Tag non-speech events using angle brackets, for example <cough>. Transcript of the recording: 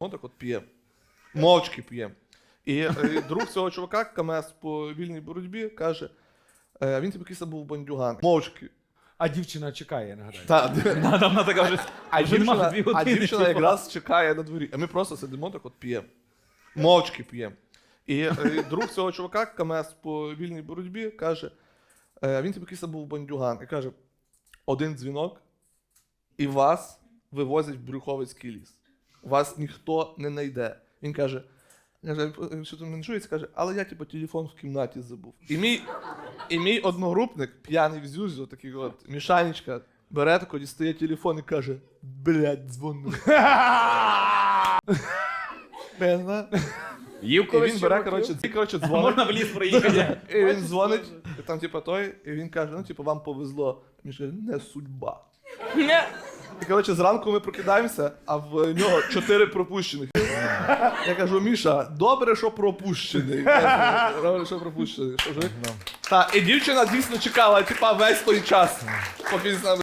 Ну так от п'ємо. Мовчки п'ємо. І е, друг цього чувака, КМС по вільній боротьбі, каже: е, він типу якийсь був бандюган. Мовчки. А дівчина чекає, я нагадаю. Та, <laughs> Вона вона така вже. а вже нема дівчина, дві а години, дівчина типу. якраз чекає на дворі. А ми просто сидимо так от п'ємо. Мовчки п'ємо. І е, друг цього чувака, КМС по вільній боротьбі, каже: е, він типу якийсь був бандюган. І каже: один дзвінок, і вас вивозять в Брюховицький ліс. Вас ніхто не знайде. Він каже. Каже, «Е, що там не чується, каже, але я типу телефон в кімнаті забув. І мій, і мій одногрупник, п'яний в зюзю, такий от, Мішанечка, бере тако, дістає телефон і каже: блядь, дзвони. Їв І колись він бере, чуваків? коротше, ці, коротше, дзвонить. Можна в ліс <laughs> приїхати. І він дзвонить, і там, типу, той, і він каже: ну, типу, вам повезло. Він каже, не судьба. І коротше, зранку ми прокидаємося, а в нього чотири пропущених. Я кажу, Міша, добре, що пропущений. Я кажу, Добре, що пропущений. Що вже? Та, і дівчина дійсно чекала, типа, весь той час,